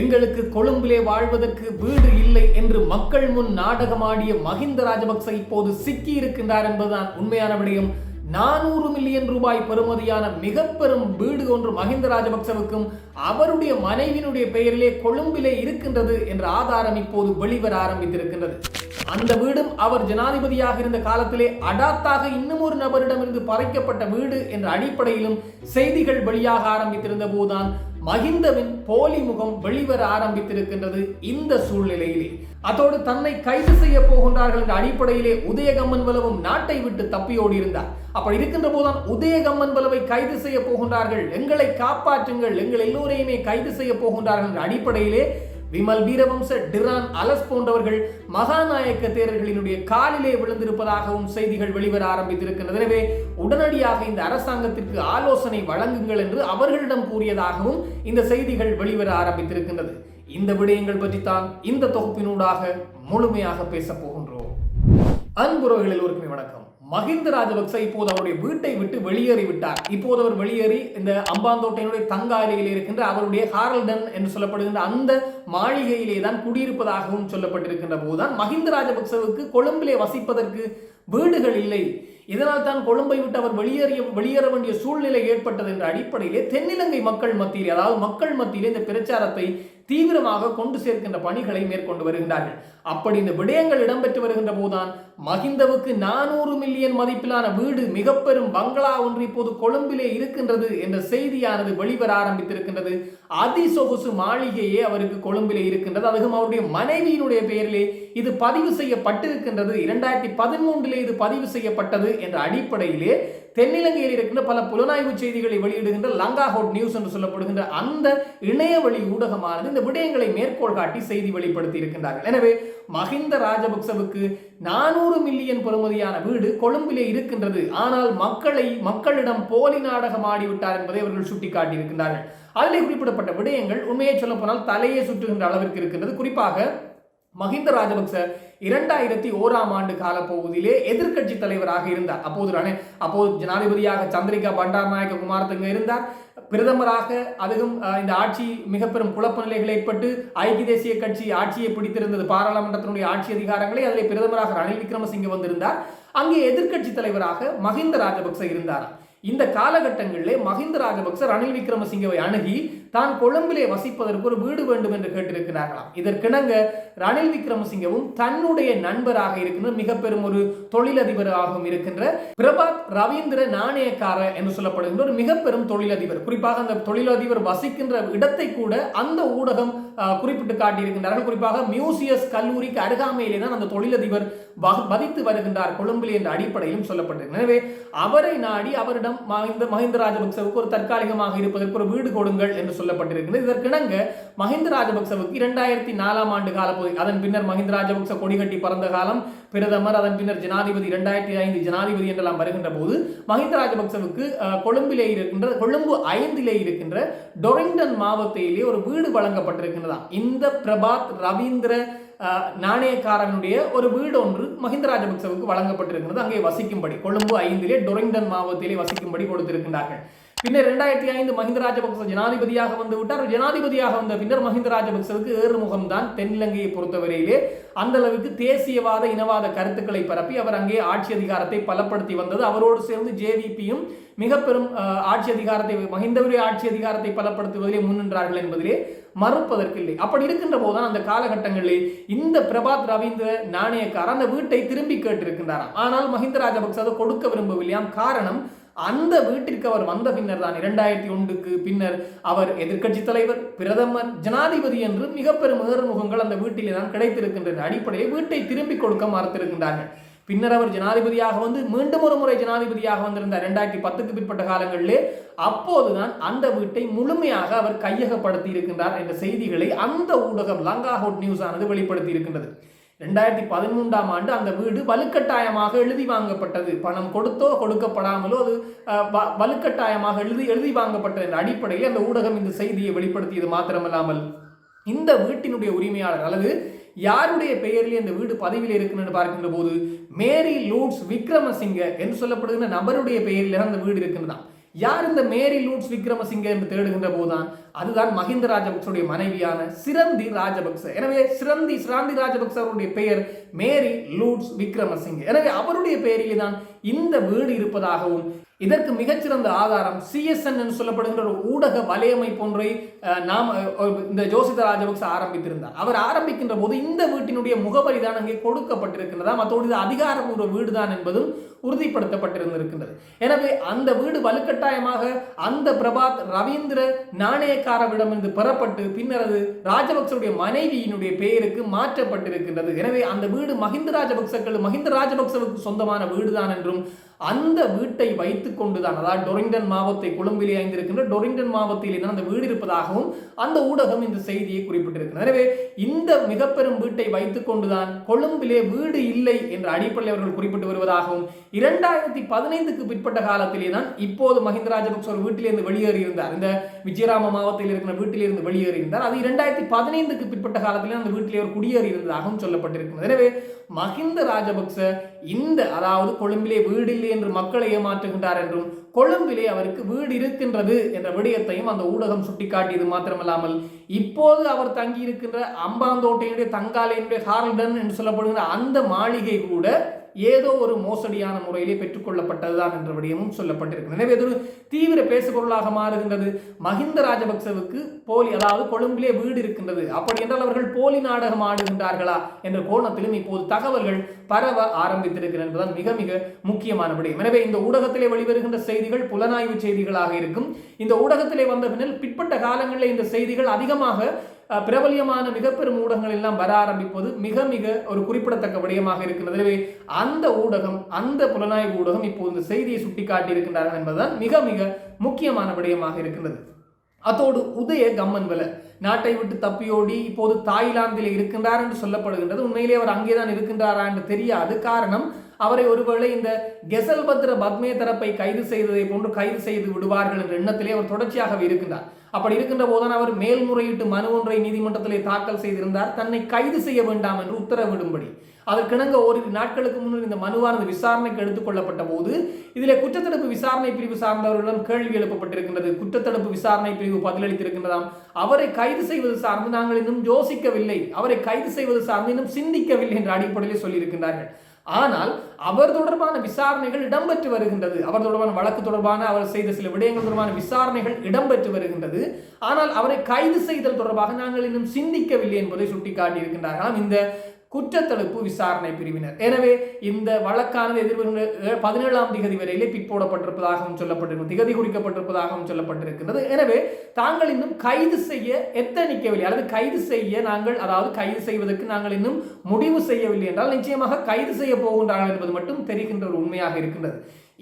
எங்களுக்கு கொழும்பிலே வாழ்வதற்கு வீடு இல்லை என்று மக்கள் முன் நாடகமாடிய மஹிந்த ராஜபக்ச இப்போது சிக்கி இருக்கின்றார் என்பதுதான் உண்மையான விடயம். நானூறு மில்லியன் ரூபாய் பெறுமதியான மிக பெரும் வீடு ஒன்று மஹிந்த ராஜபக்சவுக்கும் அவருடைய மனைவியினுடைய பெயரிலே கொழும்பிலே இருக்கின்றது என்ற ஆதாரம் இப்போது வெளிவர ஆரம்பித்திருக்கின்றது. அந்த வீடும் அவர் ஜனாதிபதியாக இருந்த காலத்திலே அடாத்தாக இன்னும் ஒரு நபரிடமிருந்து பறைக்கப்பட்ட வீடு என்ற அடிப்படையிலும் செய்திகள் வெளியாக ஆரம்பித்திருந்த போதுதான் மஹிந்தவின் போலி முகம் வெளிவர ஆரம்பித்திருக்கின்றது இந்த சூழ்நிலையிலே. அதோடு தன்னை கைது செய்ய போகின்றார்கள் என்ற அடிப்படையிலே உதயகம்மன் வலவும் நாட்டை விட்டு தப்பியோடி இருந்தார். அப்படி இருக்கின்ற போதுதான் உதயகம்மன் வலவை கைது செய்ய போகின்றார்கள். எங்களை காப்பாற்றுங்கள். எங்கள் எல்லோரையுமே கைது செய்ய போகின்றார்கள் என்ற அடிப்படையிலே விமல் வீரவம்ச டிரான் அலஸ் போன்றவர்கள் மகாநாயக்க தேரர்களினுடைய காலிலே விழுந்திருப்பதாகவும் செய்திகள் வெளிவர ஆரம்பித்திருக்கின்றன. எனவே உடனடியாக இந்த அரசாங்கத்திற்கு ஆலோசனை வழங்குங்கள் என்று அவர்களிடம் கூறியதாகவும் இந்த செய்திகள் வெளிவர ஆரம்பித்திருக்கின்றது. இந்த விடயங்கள் பற்றித்தான் இந்த தொகுப்பினூடாக முழுமையாக பேசப் போகின்றோம். அன்புறவுகள் ஒருக்குமே வணக்கம். மஹிந்த ராஜபக்ச இப்போது அவருடைய வீட்டை விட்டு வெளியேறி விட்டார். இப்போது அவர் வெளியேறி இந்த அம்பாந்தோட்டையினுடைய தங்காலையில் இருக்கின்ற அவருடைய ஹாரல்டன் என்று சொல்லப்படுகின்ற அந்த மாளிகையிலே தான் குடியிருப்பதாகவும் சொல்லப்பட்டிருக்கின்ற போதுதான் மஹிந்த ராஜபக்சவுக்கு கொழும்பிலே வசிப்பதற்கு வீடுகள் இல்லை. இதனால் தான் கொழும்பை விட்டு அவர் வெளியேறிய வெளியேற வேண்டிய சூழ்நிலை ஏற்பட்டது என்ற அடிப்படையிலே தென்னிலங்கை மக்கள் மத்தியிலே அதாவது மக்கள் மத்தியிலே இந்த பிரச்சாரத்தை தீவிரமாக கொண்டு சேர்க்கின்ற பணிகளை மேற்கொண்டு வருகின்றார்கள். அப்படி இந்த விடயங்கள் இடம்பெற்று வருகின்ற போதுதான் மஹிந்தவுக்கு நானூறு மில்லியன் மதிப்பிலான வீடு மிக பெரும் பங்களா ஒன்று இப்போது கொழும்பிலே இருக்கின்றது என்ற செய்தியானது வெளிவர ஆரம்பித்திருக்கின்றது. அதிசொகுசு மாளிகையே அவருக்கு கொழும்பிலே இருக்கின்றது. அதுவும் அவருடைய மனைவியினுடைய பெயரிலே இது பதிவு செய்யப்பட்டிருக்கின்றது. இரண்டாயிரத்தி பதிமூன்றிலே இது பதிவு செய்யப்பட்டது என்ற அடிப்படையிலே தென்னிலங்கையில் இருக்கின்ற பல புலனாய்வு செய்திகளை வெளியிடுகின்ற லங்கா ஹோட் நியூஸ் என்று சொல்லப்படுகின்ற அந்த இணையவழி ஊடகமானது இந்த விடயங்களை மேற்கோள் காட்டி செய்தி வெளிப்படுத்தி இருக்கின்றார்கள். எனவே மஹிந்த ராஜபக்சவுக்கு நானூறு மில்லியன் பெறுமதியான வீடு கொழும்பிலே இருக்கின்றது. ஆனால் மக்களை மக்களிடம் போலி நாடகம் ஆடிவிட்டார் என்பதை அவர்கள் சுட்டிக்காட்டியிருக்கின்றார்கள். அதிலே குறிப்பிடப்பட்ட விடயங்கள் உண்மையை சொல்ல போனால் தலையே சுற்றுகின்ற அளவிற்கு இருக்கின்றது. குறிப்பாக மஹிந்த ராஜபக்ச இரண்டாயிரத்தி ஓராம் ஆண்டு கால பகுதியிலே எதிர்க்கட்சி தலைவராக இருந்தார். அப்போது ரண- அப்போது ஜனாதிபதியாக சந்திரிகா பண்டாரநாயக்க குமாரத்துங்க இருந்தார். பிரதமராக அதுவும் இந்த ஆட்சி மிக பெரும் குழப்ப நிலைகள் ஏற்பட்டு ஐக்கிய தேசிய கட்சி ஆட்சியை பிடித்திருந்தது. பாராளுமன்றத்தினுடைய ஆட்சி அதிகாரங்களை அதில் பிரதமராக ரணில் விக்ரமசிங்கே வந்திருந்தார். அங்கே எதிர்க்கட்சி தலைவராக மஹிந்த ராஜபக்ச இருந்தார். இந்த காலகட்டங்களிலே மஹிந்த ராஜபக்ச ரணில் விக்ரமசிங்கவை அணுகி தான் கொழும்பிலே வசிப்பதற்கு ஒரு வீடு வேண்டும் என்று கேட்டிருக்கிறார்களாம். இதற்கிணங்க ரணில் விக்ரமசிங்கவும் தன்னுடைய நண்பராக இருக்கின்ற மிக பெரும் ஒரு தொழிலதிபராகவும் இருக்கின்ற பிரபாத் ரவீந்திர நாணயக்கார என்று சொல்லப்படுகின்ற ஒரு மிக பெரும் தொழிலதிபர். குறிப்பாக அந்த தொழிலதிபர் வசிக்கின்ற இடத்தை கூட அந்த ஊடகம் குறிப்பிட்டு காட்டியிருக்கின்றார்கள். குறிப்பாக மியூசியஸ் கல்லூரிக்கு அருகாமையிலே தான் அந்த தொழிலதிபர் பதித்து வதித்து வருகின்றார். கொழும்பில் என்ற அடிப்படையிலும் சொல்லப்பட்டிருக்கிறது. எனவே அவரை நாடி அவரிடம் மஹிந்த மஹிந்த ராஜபக்சவுக்கு ஒரு தற்காலிகமாக இருப்பதற்கு ஒரு வீடு கொடுங்கள் என்று சொல்லப்பட்டிருக்கிறது இதற்கிணங்க மஹிந்த ராஜபக்சவுக்கு இரண்டாயிரத்தி நாலாம் ஆண்டு காலப்பகுதி அதன் பின்னர் மஹிந்த ராஜபக்ச கொடிகட்டி பறந்த காலம் பிரதமர் அதன் பின்னர் ஜனாதிபதி இரண்டாயிரத்தி ஐந்து ஜனாதிபதி என்றெல்லாம் வருகின்ற போது மஹிந்த ராஜபக்சவுக்கு கொழும்பிலே இருக்கின்ற கொழும்பு ஐந்திலே இருக்கின்ற டொரிங்டன் மாவட்டத்திலே ஒரு வீடு வழங்கப்பட்டிருக்கின்றதா? இந்த பிரபாத் ரவீந்திர நாணயக்காரனுடைய ஒரு வீடு ஒன்று மஹிந்த ராஜபக்சவுக்கு வழங்கப்பட்டிருக்கிறது அங்கே வசிக்கும்படி கொழும்பு ஐந்திலே டொரிங்டன் மாவட்டத்திலே வசிக்கும்படி கொடுத்திருக்கின்றார்கள். பின்னர் இரண்டாயிரத்தி ஐந்து மஹிந்த ராஜபக்ச ஜனாதிபதியாக வந்து விட்டார் ஜனாதிபதியாக வந்த பின்னர் மஹிந்த ராஜபக்சவுக்கு ஏறுமுகம் தான் தென்னிலங்கையை பொறுத்தவரையிலே. அந்த அளவுக்கு தேசியவாத இனவாத கருத்துக்களை பரப்பி அவர் அங்கே ஆட்சி அதிகாரத்தை பலப்படுத்தி வந்தது. அவரோடு சேர்ந்து ஜேவிபியும் மிக பெரும் ஆட்சி அதிகாரத்தை மஹிந்தவுடைய ஆட்சி அதிகாரத்தை பலப்படுத்துவதிலே முன்னின்றார்கள் என்பதிலே மறுப்பதற்கில்லை. அப்படி இருக்கின்ற போதுதான் அந்த காலகட்டங்களில் இந்த பிரபாத் ரவீந்திர நாணயக்கார் அந்த வீட்டை திரும்பி கேட்டிருக்கின்றாராம். ஆனால் மஹிந்த ராஜபக்ச அதை கொடுக்க விரும்பவில்லையாம். காரணம் அந்த வீட்டிற்கு அவர் வந்த பின்னர் தான் இரண்டாயிரத்தி ஒன்றுக்கு பின்னர் அவர் எதிர்க்கட்சி தலைவர் பிரதமர் ஜனாதிபதி என்று மிக பெரும் ஏறுமுகங்கள் அந்த வீட்டிலே தான் கிடைத்திருக்கின்றன. அடிப்படையில் வீட்டை திரும்பி கொடுக்க மறுத்திருக்கின்றார்கள். பின்னர் அவர் ஜனாதிபதியாக வந்து மீண்டும் ஒரு முறை ஜனாதிபதியாக வந்திருந்தார். இரண்டாயிரத்தி பத்துக்கு பிற்பட்ட காலங்களிலே அப்போதுதான் அந்த வீட்டை முழுமையாக அவர் கையகப்படுத்தி இருக்கின்றார் என்ற செய்திகளை அந்த ஊடகம் லங்கா ஹோட் நியூஸ் ஆனது வெளிப்படுத்தி இருக்கின்றது ரெண்டாயிரத்தி பதிமூன்றாம் ஆண்டு அந்த வீடு வலுக்கட்டாயமாக எழுதி வாங்கப்பட்டது. பணம் கொடுத்தோ கொடுக்கப்படாமலோ அது வலுக்கட்டாயமாக எழுதி எழுதி வாங்கப்பட்டது என்ற அடிப்படையில் அந்த ஊடகம் இந்த செய்தியை வெளிப்படுத்தியது மாத்திரமல்லாமல். இந்த வீட்டினுடைய உரிமையாளர் அல்லது யாருடைய பெயரில் இந்த வீடு பதவியில் இருக்குன்னு பார்க்கின்ற போது மேரி லூட்ஸ் விக்ரமசிங்க என்று சொல்லப்படுகிற நபருடைய பெயரில் அந்த வீடு இருக்குன்னு தான். யார் இந்த மேரி லூட்ஸ் விக்ரமசிங்க என்று தேடுகின்ற போதுதான்? அதுதான் மஹிந்த ராஜபக்சருடைய மனைவியான சிரந்தி ராஜபக்ச. எனவே சிரந்தி சிராந்தி ராஜபக்ச அவருடைய பெயர் மேரி லூட்ஸ் விக்ரமசிங்க. எனவே அவருடைய பெயரிலே தான் இந்த வீடு இருப்பதாகவும் இதற்கு மிகச்சிறந்த ஆதாரம் சிஎஸ்என் என்று சொல்லப்படுகின்ற ஒரு ஊடக வலையமை போன்றை நாம் இந்த ஜோசித ராஜபக்ச ஆரம்பித்திருந்தார். அவர் ஆரம்பிக்கின்ற போது இந்த வீட்டினுடைய முகவரி தான் அங்கே கொடுக்கப்பட்டிருக்கின்றதா மற்றோடு இது அதிகாரப்பூர்வ வீடுதான் என்பதும் உறுதிப்படுத்தப்பட்டிருந்திருக்கின்றது. எனவே அந்த வீடு வலுக்கட்டாயமாக அந்த பிரபாத் ரவீந்திர நாணயக்காரவிடமிருந்து பெறப்பட்டு பின்னர் அது ராஜபக்சவுடைய மனைவியினுடைய பெயருக்கு மாற்றப்பட்டிருக்கின்றது. எனவே அந்த வீடு மஹிந்த ராஜபக்சக்கள் மஹிந்த ராஜபக்சவுக்கு சொந்தமான வீடுதான் என்றும் அந்த வீட்டை வைத்து கொண்டுதான் அதாவது டொரிங்டன் மாவத்தை கொழும்பிலே ஐந்திருக்கின்ற டொரிங்டன் மாவட்டத்திலே தான் அந்த வீடு இருப்பதாகவும் அந்த ஊடகம் இந்த செய்தியை குறிப்பிட்டிருக்கிறது. எனவே இந்த மிக பெரும் வீட்டை வைத்துக் கொண்டுதான் கொழும்பிலே வீடு இல்லை என்ற அடிப்படையில் அவர்கள் குறிப்பிட்டு வருவதாகவும் இரண்டாயிரத்தி பதினைந்துக்கு பிற்பட்ட காலத்திலே தான் இப்போது மஹிந்த ராஜபக்ச ஒரு வீட்டிலிருந்து வெளியேறி இருந்தார். இந்த விஜயராம மாவட்டத்தில் இருக்கிற வீட்டிலிருந்து வெளியேறி இருந்தார். அது இரண்டாயிரத்தி பதினைந்துக்கு பிற்பட்ட காலத்திலே அந்த வீட்டிலே ஒரு குடியேறி இருந்ததாகவும் சொல்லப்பட்டிருக்கிறது. எனவே மஹிந்த ராஜபக்ச இந்த அதாவது கொழும்பிலே வீடு இல்லை என்று மக்களை ஏமாற்றுகின்றார் என்றும் கொழும்பிலே அவருக்கு வீடு இருக்கின்றது என்ற விடயத்தையும் அந்த ஊடகம் சுட்டிக்காட்டியது மாத்திரமல்லாமல் இப்போது அவர் தங்கி இருக்கின்ற அம்பாந்தோட்டையுடைய தங்காலையினுடைய ஹார்டன் என்று சொல்லப்படுகிற அந்த மாளிகை கூட ஏதோ ஒரு மோசடியான முறையிலே பெற்றுக்கொள்ளப்பட்டதுதான் என்ற விடயமும் சொல்லப்பட்டிருக்கிறது. எனவே இது ஒரு தீவிர பேசுபொருளாக மாறுகின்றது. மஹிந்த ராஜபக்சவுக்கு போலி அதாவது கொழும்பிலே வீடு இருக்கின்றது. அப்படி என்றால் அவர்கள் போலி நாடகம் ஆடுகின்றார்களா என்ற கோணத்திலும் இப்போது தகவல்கள் பரவ ஆரம்பித்திருக்கிறது என்பதுதான் மிக மிக முக்கியமான விடயம். எனவே இந்த ஊடகத்திலே வெளிவருகின்ற செய்திகள் புலனாய்வு செய்திகளாக இருக்கும். இந்த ஊடகத்திலே வந்த பின்னர் பிற்பட்ட காலங்களில் இந்த செய்திகள் அதிகமாக பிரபலியமான மிக பெரும் ஊடகங்கள் எல்லாம் வர ஆரம்பிப்பது மிக மிக ஒரு குறிப்பிடத்தக்க விடயமாக இருக்கிறது எனவே அந்த ஊடகம் அந்த புலனாய்வு ஊடகம் இப்போது இந்த செய்தியை சுட்டிக்காட்டி இருக்கின்றார்கள் என்பதுதான் மிக மிக முக்கியமான விடயமாக இருக்கின்றது. அத்தோடு உதய கம்மன்வல நாட்டை விட்டு தப்பியோடி இப்போது தாய்லாந்தில் இருக்கின்றார் என்று சொல்லப்படுகின்றது. உண்மையிலே அவர் அங்கேதான் இருக்கின்றாரா என்று தெரியாது. காரணம் அவரை ஒருவேளை இந்த கெசல்பத்ர பத்மே தரப்பை கைது செய்ததை போன்று கைது செய்து விடுவார்கள் என்ற எண்ணத்திலே அவர் தொடர்ச்சியாகவே இருக்கின்றார். அப்படி இருக்கின்ற போதுதான் அவர் மேல்முறையீட்டு மனு ஒன்றை நீதிமன்றத்திலே தாக்கல் செய்திருந்தார். தன்னை கைது செய்ய வேண்டாம் என்று உத்தரவிடும்படி. அதற்கிணங்க ஓரிரு நாட்களுக்கு முன்னர் இந்த மனுவானது விசாரணைக்கு எடுத்துக் கொள்ளப்பட்ட போது இதில் குற்றத்தடுப்பு விசாரணை பிரிவு சார்ந்தவர்களிடம் கேள்வி எழுப்பப்பட்டிருக்கின்றது. குற்றத்தடுப்பு விசாரணை பிரிவு பதிலளித்திருக்கின்றதாம். அவரை கைது செய்வது சார்ந்து நாங்கள் இன்னும் யோசிக்கவில்லை. அவரை கைது செய்வது சார்ந்து இன்னும் சிந்திக்கவில்லை என்ற அடிப்படையில் சொல்லியிருக்கின்றார்கள். ஆனால் அவர் தொடர்பான விசாரணைகள் இடம்பெற்று வருகின்றது. அவர் தொடர்பான வழக்கு தொடர்பான அவர் செய்த சில விடயங்கள் தொடர்பான விசாரணைகள் இடம்பெற்று வருகின்றது. ஆனால் அவரை கைது செய்தல் தொடர்பாக நாங்கள் இன்னும் சிந்திக்கவில்லை என்பதை சுட்டிக்காட்டியிருக்கின்றார்களாம் இந்த குற்றத்தடுப்பு விசாரணை பிரிவினர். எனவே இந்த வழக்கானது எதிர்வருகின்ற பதினேழாம் திகதி வரையிலே பிற்போடப்பட்டிருப்பதாகவும் சொல்லப்பட்டிருக்கும். திகதி குறிக்கப்பட்டிருப்பதாகவும் சொல்லப்பட்டிருக்கிறது எனவே தாங்கள் இன்னும் கைது செய்ய எத்தனிக்கவில்லை. அல்லது கைது செய்ய நாங்கள் அதாவது கைது செய்வதற்கு நாங்கள் இன்னும் முடிவு செய்யவில்லை என்றால் நிச்சயமாக கைது செய்ய போகின்றார்கள் என்பது மட்டும் தெரிகின்ற ஒரு உண்மையாக இருக்கின்றது.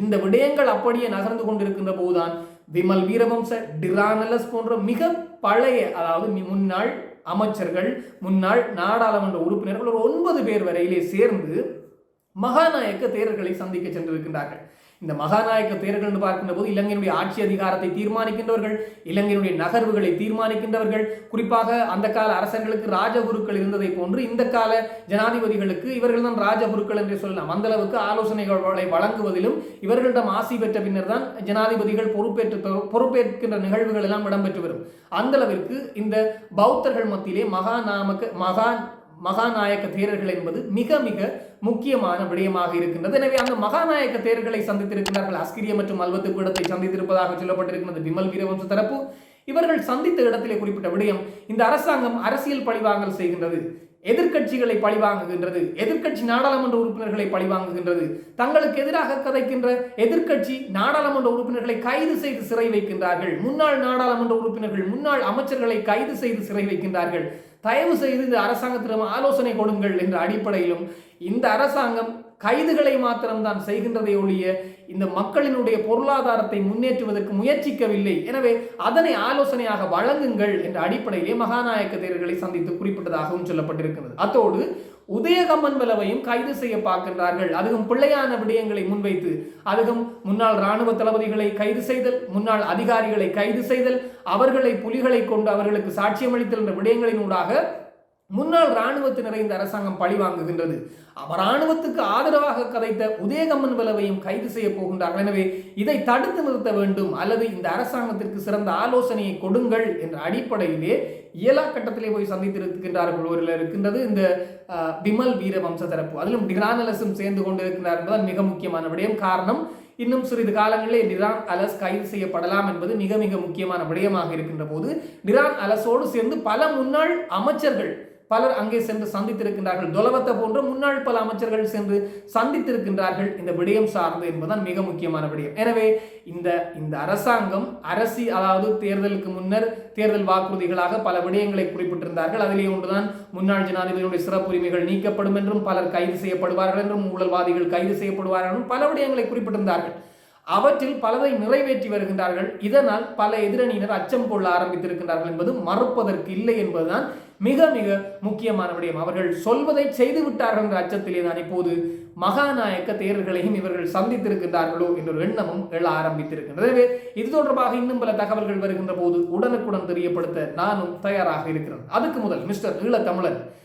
இந்த விடயங்கள் அப்படியே நகர்ந்து கொண்டிருக்கின்ற போதுதான் விமல் வீரவம்ச டிரானலஸ் போன்ற மிக பழைய அதாவது முன்னாள் அமைச்சர்கள் முன்னாள் நாடாளுமன்ற உறுப்பினர்கள் ஒரு ஒன்பது பேர் வரையிலே சேர்ந்து மகாநாயக்க தேரர்களை சந்திக்க சென்றிருக்கின்றார்கள். இந்த மகாநாயக்க பேர்கள் என்று பார்க்கின்ற போது இலங்கையினுடைய ஆட்சி அதிகாரத்தை தீர்மானிக்கின்றவர்கள் இலங்கையினுடைய நகர்வுகளை தீர்மானிக்கின்றவர்கள். குறிப்பாக அந்த கால அரசர்களுக்கு ராஜகுருக்கள் இருந்ததை போன்று இந்த கால ஜனாதிபதிகளுக்கு இவர்கள் தான் ராஜகுருக்கள் என்று சொல்லலாம். அந்த அளவுக்கு ஆலோசனைகளை வழங்குவதிலும் இவர்களிடம் ஆசி பெற்ற பின்னர் தான் ஜனாதிபதிகள் பொறுப்பேற்று பொறுப்பேற்கின்ற நிகழ்வுகள் எல்லாம் இடம்பெற்று வரும். அந்த அளவிற்கு இந்த பௌத்தர்கள் மத்தியிலே மகா நாமக மகா மகாநாயக்க தேரர்கள் என்பது மிக மிக முக்கியமான விடயமாக இருக்கின்றது. எனவே அந்த மகாநாயக்க தேர்களை சந்தித்திருக்கிறார்கள் அஸ்கிரிய மற்றும் அல்வத்து பீடத்தை சந்தித்திருப்பதாக சொல்லப்பட்டிருக்கிறது விமல் வீரவம்ச தரப்பு. இவர்கள் சந்தித்த இடத்திலே குறிப்பிட்ட விடயம் இந்த அரசாங்கம் அரசியல் பழிவாங்கல் செய்கின்றது. எதிர்க்கட்சிகளை பழிவாங்குகின்றது. எதிர்க்கட்சி நாடாளுமன்ற உறுப்பினர்களை பழிவாங்குகின்றது. தங்களுக்கு எதிராக கதைக்கின்ற எதிர்க்கட்சி நாடாளுமன்ற உறுப்பினர்களை கைது செய்து சிறை வைக்கின்றார்கள். முன்னாள் நாடாளுமன்ற உறுப்பினர்கள் முன்னாள் அமைச்சர்களை கைது செய்து சிறை வைக்கின்றார்கள். தயவு செய்து இந்த அரசாங்கத்திடம் ஆலோசனை கொடுங்கள் என்ற அடிப்படையிலும் இந்த அரசாங்கம் கைதுகளை மாத்திரம்தான் செய்கின்றதை ஒழிய இந்த மக்களினுடைய பொருளாதாரத்தை முன்னேற்றுவதற்கு முயற்சிக்கவில்லை. எனவே அதனை ஆலோசனையாக வழங்குங்கள் என்ற அடிப்படையிலே மகாநாயக்க தேர்களை சந்தித்து குறிப்பிட்டதாகவும் சொல்லப்பட்டிருக்கிறது. அத்தோடு உதயகம்மன் பலவையும் கைது செய்ய பார்க்கின்றார்கள். அதுவும் பிள்ளையான விடயங்களை முன்வைத்து அதுவும் முன்னாள் இராணுவ தளபதிகளை கைது செய்தல் முன்னாள் அதிகாரிகளை கைது செய்தல் அவர்களை புலிகளை கொண்டு அவர்களுக்கு சாட்சியமளித்தல் என்ற விடயங்களினூடாக முன்னாள் இராணுவத்தினரை இந்த அரசாங்கம் பழி வாங்குகின்றது. அவர் இராணுவத்துக்கு ஆதரவாக கதைத்த உதயகம்மன் விளவையும் கைது செய்ய போகின்றார்கள். எனவே இதை தடுத்து நிறுத்த வேண்டும் அல்லது இந்த அரசாங்கத்திற்கு சிறந்த ஆலோசனையை கொடுங்கள் என்ற அடிப்படையிலே இயலா கட்டத்திலே போய் சந்தித்திருக்கின்றார்கள் ஒருவரில் இருக்கின்றது. இந்த விமல் வீர வீரவம்ச தரப்பு அதிலும் டிரான் அலசும் சேர்ந்து கொண்டிருக்கிறார் என்பதால் மிக முக்கியமான விடயம். காரணம் இன்னும் சிறிது காலங்களில் டிரான் அலஸ் கைது செய்யப்படலாம் என்பது மிக மிக முக்கியமான விடயமாக இருக்கின்ற போது டிரான் அலஸோடு சேர்ந்து பல முன்னாள் அமைச்சர்கள் பலர் அங்கே சென்று சந்தித்திருக்கின்றார்கள். தொலவத்தை போன்ற முன்னாள் பல அமைச்சர்கள் சென்று சந்தித்திருக்கின்றார்கள். இந்த விடயம் சார்ந்து என்பதுதான் மிக முக்கியமான விடயம். எனவே இந்த இந்த அரசாங்கம் அரசி அதாவது தேர்தலுக்கு முன்னர் தேர்தல் வாக்குறுதிகளாக பல விடயங்களை குறிப்பிட்டிருந்தார்கள். அதிலே ஒன்றுதான் முன்னாள் ஜனாதிபதியுடைய சிறப்புரிமைகள் நீக்கப்படும் என்றும் பலர் கைது செய்யப்படுவார்கள் என்றும் ஊழல்வாதிகள் கைது செய்யப்படுவார்கள் என்றும் பல விடயங்களை குறிப்பிட்டிருந்தார்கள். அவற்றில் பலரை நிறைவேற்றி வருகின்றார்கள். இதனால் பல எதிரணியினர் அச்சம் கொள்ள ஆரம்பித்திருக்கின்றார்கள் என்பது மறுப்பதற்கு இல்லை என்பதுதான் மிக மிக முக்கியமான விடயம். அவர்கள் சொல்வதை செய்து விட்டார்கள் என்ற அச்சத்திலே தான் இப்போது மகாநாயக்க தேர்தல்களையும் இவர்கள் சந்தித்திருக்கின்றார்களோ என்ற எண்ணமும் எழ ஆரம்பித்திருக்கின்றது. எனவே இது தொடர்பாக இன்னும் பல தகவல்கள் வருகின்ற போது உடனுக்குடன் தெரியப்படுத்த நானும் தயாராக இருக்கிறேன். அதுக்கு முதல் மிஸ்டர் ஈழத்தமிழன்.